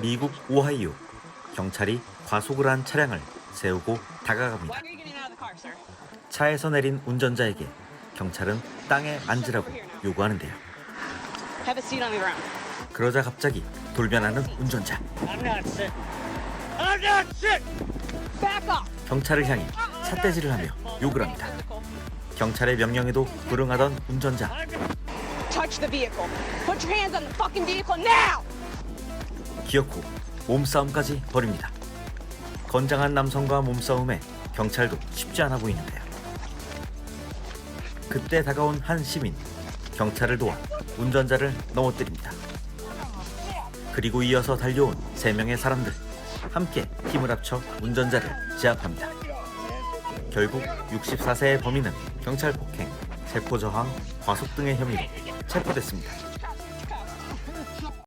미국 오하이오 경찰이 과속을 한 차량을 세우고 다가갑니다. 차에서 내린 운전자에게 경찰은 땅에 앉으라고 요구하는데요. 그러자 갑자기 돌변하는 운전자. 경찰을 향해 삿대질을 하며 욕을 합니다. 경찰의 명령에도 불응하던 운전자. Touch the vehicle. Put your hands on the fucking vehicle now. 기어코 몸싸움까지 벌입니다. 건장한 남성과 몸싸움에 경찰도 쉽지 않아 보이는데요. 그때 다가온 한 시민, 경찰을 도와 운전자를 넘어뜨립니다. 그리고 이어서 달려온 세 명의 사람들, 함께 힘을 합쳐 운전자를 제압합니다. 결국 64세의 범인은 경찰 폭행, 체포 저항, 과속 등의 혐의로 체포됐습니다.